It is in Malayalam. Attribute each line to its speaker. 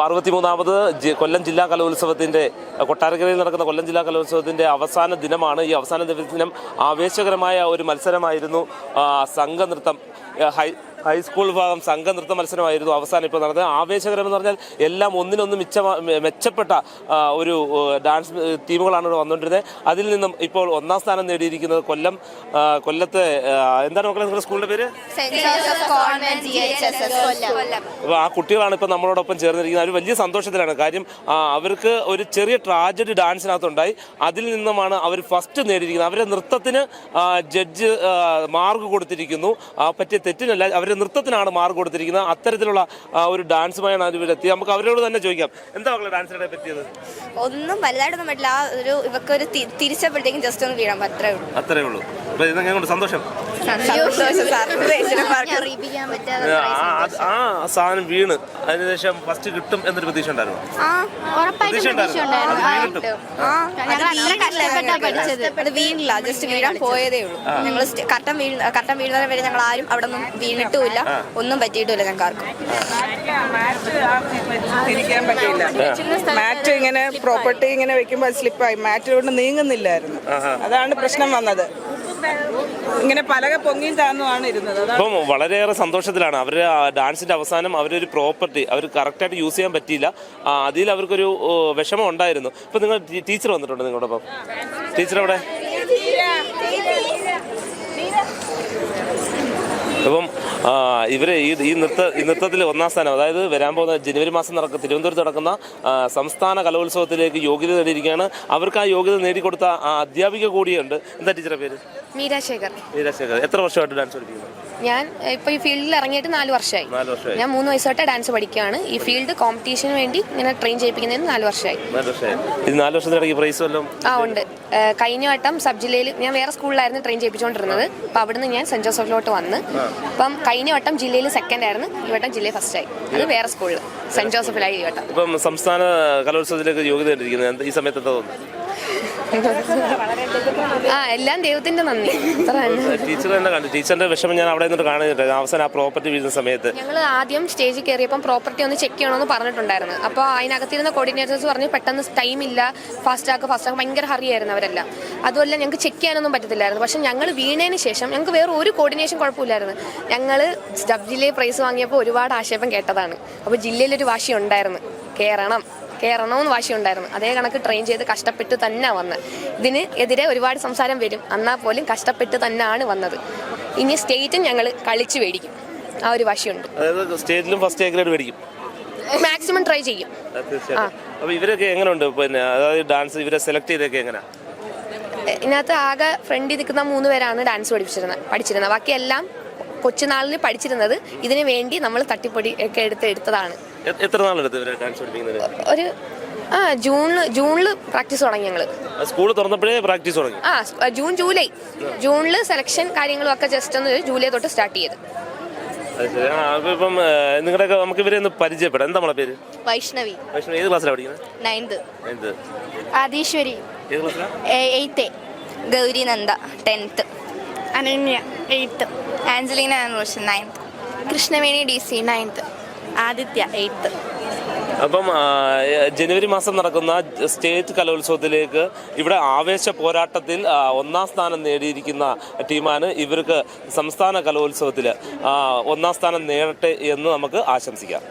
Speaker 1: അറുപത്തിമൂന്നാമത് ജി- കൊല്ലം ജില്ലാ കലോത്സവത്തിന്റെ കൊട്ടാരക്കരയിൽ നടക്കുന്ന കൊല്ലം ജില്ലാ കലോത്സവത്തിന്റെ അവസാന ദിനമാണ്. ഈ അവസാന ദിനം ആവേശകരമായ ഒരു മത്സരമായിരുന്നു സംഘനൃത്തം ഹൈ ഹൈസ്കൂൾ വിഭാഗം സംഘനൃത്ത മത്സരമായിരുന്നു അവസാനം ഇപ്പോൾ നടന്നത്. ആവേശകരം എന്ന് പറഞ്ഞാൽ എല്ലാം ഒന്നിനൊന്ന് മിച്ച മെച്ചപ്പെട്ട ഒരു ഡാൻസ് ടീമുകളാണ് ഇവിടെ വന്നുകൊണ്ടിരുന്നത്. അതിൽ നിന്നും ഇപ്പോൾ ഒന്നാം സ്ഥാനം നേടിയിരിക്കുന്നത് കൊല്ലം കൊല്ലത്തെ എന്താണ് മക്കളെ നിങ്ങളുടെ സ്കൂളിന്റെ പേര്? അപ്പോൾ ആ കുട്ടികളാണ് ഇപ്പോൾ നമ്മളോടൊപ്പം ചേർന്നിരിക്കുന്നത്. അവർ വലിയ സന്തോഷത്തിലാണ്. കാര്യം അവർക്ക് ഒരു ചെറിയ ട്രാജഡി ഡാൻസിനകത്തുണ്ടായി. അതിൽ നിന്നുമാണ് അവർ ഫസ്റ്റ് നേടിയിരിക്കുന്നത്. അവരുടെ നൃത്തത്തിന് ജഡ്ജ് മാർക്ക് കൊടുത്തിരിക്കുന്നു. പറ്റിയ തെറ്റിനല്ല അവരുടെ നൃത്തത്തിനാണ് മാർക്ക് കൊടുത്തിരിക്കുന്നത്. അത്തരത്തിലുള്ള ഒരു ഡാൻസുമായാണ് എത്തിയത്. നമുക്ക് അവരോട് തന്നെ ചോദിക്കാം. എന്താ മക്കളെ ഡാൻസിനെ പറ്റിയത്?
Speaker 2: ഒന്നും വലുതായിട്ടൊന്നും പറ്റില്ല. ആ ഒരു ഇവക്ക് ഒരു തിരിച്ചപ്പോഴത്തേക്കും ജസ്റ്റ് ഒന്ന് വീഴാൻ അത്രേ ഉള്ളൂ.
Speaker 1: അത്രേ ഉള്ളൂ. അപ്പൊ ഇതെങ്ങനെ കൊണ്ട് സന്തോഷം? ആ, സാധനം വീണ്. അതിനുശേഷം ഫസ്റ്റ് കിട്ടും എന്നൊരു പ്രതീക്ഷ ഉണ്ടായിരുന്നു?
Speaker 2: ആ
Speaker 3: ഉറപ്പായിട്ടും
Speaker 1: പ്രതീക്ഷ ഉണ്ടായിരുന്നു? വീണിട്ടും.
Speaker 2: വീണില്ല. ജസ്റ്റ് വീഴാൻ പോയതേ ഉള്ളൂ. ഞങ്ങൾ കട്ടം വീഴ കട്ടം വീഴുന്നതിന് വരെ ഞങ്ങൾ ആരും അവിടെ ഒന്നും വീണിട്ടുമില്ല ഒന്നും പറ്റിയിട്ടുമില്ല ഞങ്ങൾക്ക് ആർക്കും
Speaker 4: തിരിക്കാൻ പറ്റില്ല മാറ്റ് ഇങ്ങനെ പ്രോപ്പർട്ടി ഇങ്ങനെ വെക്കുമ്പോൾ സ്ലിപ്പായി മാറ്റ് കൊണ്ട് നീങ്ങുന്നില്ലായിരുന്നു. അതാണ് പ്രശ്നം വന്നത്. ഇങ്ങനെ പലക പൊങ്ങി താന്നുമാണ് ഇരുന്നത്.
Speaker 1: അപ്പം വളരെയേറെ സന്തോഷത്തിലാണ്. അവർ ഡാൻസിന്റെ അവസാനം അവരൊരു പ്രോപ്പർട്ടി അവർ കറക്റ്റായിട്ട് യൂസ് ചെയ്യാൻ പറ്റിയില്ല. അതിൽ അവർക്കൊരു വിഷമം ഉണ്ടായിരുന്നു. ഇപ്പം നിങ്ങൾ ടീച്ചർ വന്നിട്ടുണ്ട് നിങ്ങളുടെ ഒപ്പം ടീച്ചർ എവിടെ അപ്പം ആ, ഇവർ ഈ ഈ നൃത്ത ഈ നൃത്തത്തിൽ ഒന്നാം സ്ഥാനം അതായത് വരാൻ പോകുന്ന ജനുവരി മാസം നടക്കുന്ന തിരുവനന്തപുരത്ത് നടക്കുന്ന സംസ്ഥാന കലോത്സവത്തിലേക്ക് യോഗ്യത നേടിയിരിക്കുകയാണ്. അവർക്ക് ആ യോഗ്യത നേടിക്കൊടുത്ത ആ അധ്യാപിക കൂടിയുണ്ട്. എന്താ ടീച്ചറെ പേര്?
Speaker 5: മീരാശേഖർ
Speaker 1: മീരാശേഖർ എത്ര വർഷമായിട്ട് ഡാൻസ് പഠിക്കുന്നത്
Speaker 5: ഞാൻ ഇപ്പൊ ഈ ഫീൽഡിൽ ഇറങ്ങിയിട്ട് നാല് വർഷമായി. ഞാൻ മൂന്ന് വയസ്സോട്ടെ ഡാൻസ് പഠിക്കുകയാണ്. ഈ ഫീൽഡ് കോമ്പറ്റീഷന് വേണ്ടി ഇങ്ങനെ ട്രെയിൻ ചെയ്യിപ്പിക്കുന്നതിന് നാല് വർഷമായി.
Speaker 1: നാല് വർഷമായി. നാല് വർഷത്തിനിടയ്ക്ക് പ്രൈസ് വല്ലതും
Speaker 5: ആ ഉണ്ട്. കഴിഞ്ഞ വട്ടം സബ് ജില്ലയിൽ ഞാൻ വേറെ സ്കൂളിലായിരുന്നു ട്രെയിൻ ചെയ്യിപ്പിച്ചുകൊണ്ടിരുന്നത്. അപ്പം അവിടുന്ന് ഞാൻ സെന്റ് ജോസഫിലോട്ട് വന്ന് അപ്പം കഴിഞ്ഞ വട്ടം ജില്ലയിൽ സെക്കൻഡ് ആയിരുന്നു. ഈ വട്ടം ജില്ലയിൽ ഫസ്റ്റ് ആയി. അത് വേറെ സ്കൂളിൽ സെന്റ് ജോസഫിലായി ഈ വട്ടം.
Speaker 1: ഇപ്പം സംസ്ഥാന കലോത്സവത്തിലേക്ക് യോഗ്യത ഈ സമയത്ത്
Speaker 5: ആ എല്ലാം ദൈവത്തിന്റെ നന്ദി.
Speaker 1: ടീച്ചർ തന്നെ. കണ്ടു. ടീച്ചറിന്റെ വിഷമം ഞാൻ അവിടെ നിന്നിട്ട് കാണുന്നുണ്ട് അവസാനം ആ പ്രോപ്പർട്ടി വീഴുന്ന സമയത്ത്.
Speaker 5: ഞങ്ങൾ ആദ്യം സ്റ്റേജിൽ കയറിയപ്പം പ്രോപ്പർട്ടി ഒന്ന് ചെക്ക് ചെയ്യണമെന്ന് പറഞ്ഞിട്ടുണ്ടായിരുന്നു. അപ്പോൾ അതിനകത്തിരുന്ന കോർഡിനേറ്റേഴ്സ് പറഞ്ഞു പെട്ടെന്ന് ടൈം ഇല്ല. ഫാസ്റ്റ് ആക്ക് ഫാസ്റ്റ് ആക്ക്. ഭയങ്കര ഹറി ആയിരുന്നു അവരെല്ലാം. അതുമല്ല ഞങ്ങൾക്ക് ചെക്ക് ചെയ്യാനൊന്നും പറ്റത്തില്ലായിരുന്നു. പക്ഷെ ഞങ്ങൾ വീണതിന് ശേഷം ഞങ്ങൾക്ക് വേറെ ഒരു കോർഡിനേഷൻ കുഴപ്പമില്ലായിരുന്നു. ഞങ്ങൾ ജില്ലയിൽ പ്രൈസ് വാങ്ങിയപ്പോൾ ഒരുപാട് ആക്ഷേപം കേട്ടതാണ്. അപ്പോൾ ജില്ലയിലൊരു വാശി ഉണ്ടായിരുന്നു. കയറണം കയറണമെന്ന് വാശി ഉണ്ടായിരുന്നു അതേ കണക്ക് ട്രെയിൻ ചെയ്ത് കഷ്ടപ്പെട്ട് തന്നെ വന്നത് ഇതിന് എതിരെ ഒരുപാട് സംസാരം വരും. എന്നാൽ പോലും കഷ്ടപ്പെട്ട് തന്നെയാണ് വന്നത്. ഇനി സ്റ്റേറ്റും ഞങ്ങൾ കളിച്ച് മേടിക്കും. ആ ഒരു വാശിയുണ്ട്.
Speaker 1: അതായത് സ്റ്റേറ്റിലും ഫസ്റ്റ് ഗ്രേഡ് മേടിക്കും.
Speaker 5: മാക്സിമം ട്രൈ ചെയ്യും.
Speaker 1: അപ്പൊ ഇവരൊക്കെ എങ്ങനെയുണ്ട് പിന്നെ അതായത് ഡാൻസ് ഇവരെ സെലക്ട് ചെയ്തൊക്കെ എങ്ങനെയാ
Speaker 5: എ- ഇതിനകത്ത് ആകെ ഫ്രണ്ടിൽ നിൽക്കുന്ന മൂന്ന് പേരാണ് ഡാൻസ് പഠിപ്പിച്ചിരുന്നത് പഠിച്ചിരുന്നത് ബാക്കിയെല്ലാം കൊച്ചുനാളിൽ പഠിച്ചിരുന്നത് ഇതിനു വേണ്ടി നമ്മൾ തട്ടിപ്പൊടി ഒക്കെ എടുത്ത് എടുത്തതാണ്.
Speaker 1: എത്ര നാളെടുത്ത് ഇവരെ ഡാൻസ് പഠിപ്പിക്കുന്നതിന്?
Speaker 5: ഒരു ആ ജൂണിൽ ജൂണിൽ പ്രാക്ടീസ് തുടങ്ങി ഞങ്ങൾ
Speaker 1: സ്കൂൾ തുറന്നപ്പോഴേ പ്രാക്ടീസ് തുടങ്ങി?
Speaker 5: ആ ജൂൺ ജൂലൈ. ജൂണിൽ സെലക്ഷൻ കാര്യങ്ങളും ഒക്കെ ജസ്റ്റ് ഒന്ന് ജൂലൈ തൊട്ട് സ്റ്റാർട്ട് ചെയ്ത്.
Speaker 1: ഇപ്പം നിങ്ങളുടെയൊക്കെ നമുക്ക് ഇവരെ ഒന്ന് പരിചയപ്പെടാം. എന്താ നമ്മളെ പേര്?
Speaker 2: വൈഷ്ണവി.
Speaker 1: വൈഷ്ണവി ഏത് ക്ലാസ്സിലാണ് പഠിക്കുന്നത്?
Speaker 2: നയൻത്
Speaker 1: എന്ത്
Speaker 3: ആദീശ്വരി.
Speaker 1: ഏത് ക്ലാസ്സിലാണ്
Speaker 3: eighth
Speaker 2: Gauri Nanda tenth
Speaker 3: Ananya eighth
Speaker 2: Angelina Roshan ninth
Speaker 3: Krishnaveni D C ninth Aditya eighth
Speaker 1: അപ്പം ജനുവരി മാസം നടക്കുന്ന സ്റ്റേറ്റ് കലോത്സവത്തിലേക്ക് ഇവിടെ ആവേശ പോരാട്ടത്തിൽ ഒന്നാം സ്ഥാനം നേടിയിരിക്കുന്ന ടീമാണ് ഇവർക്ക് സംസ്ഥാന കലോത്സവത്തിൽ ഒന്നാം സ്ഥാനം നേടട്ടെ എന്ന് നമുക്ക് ആശംസിക്കാം.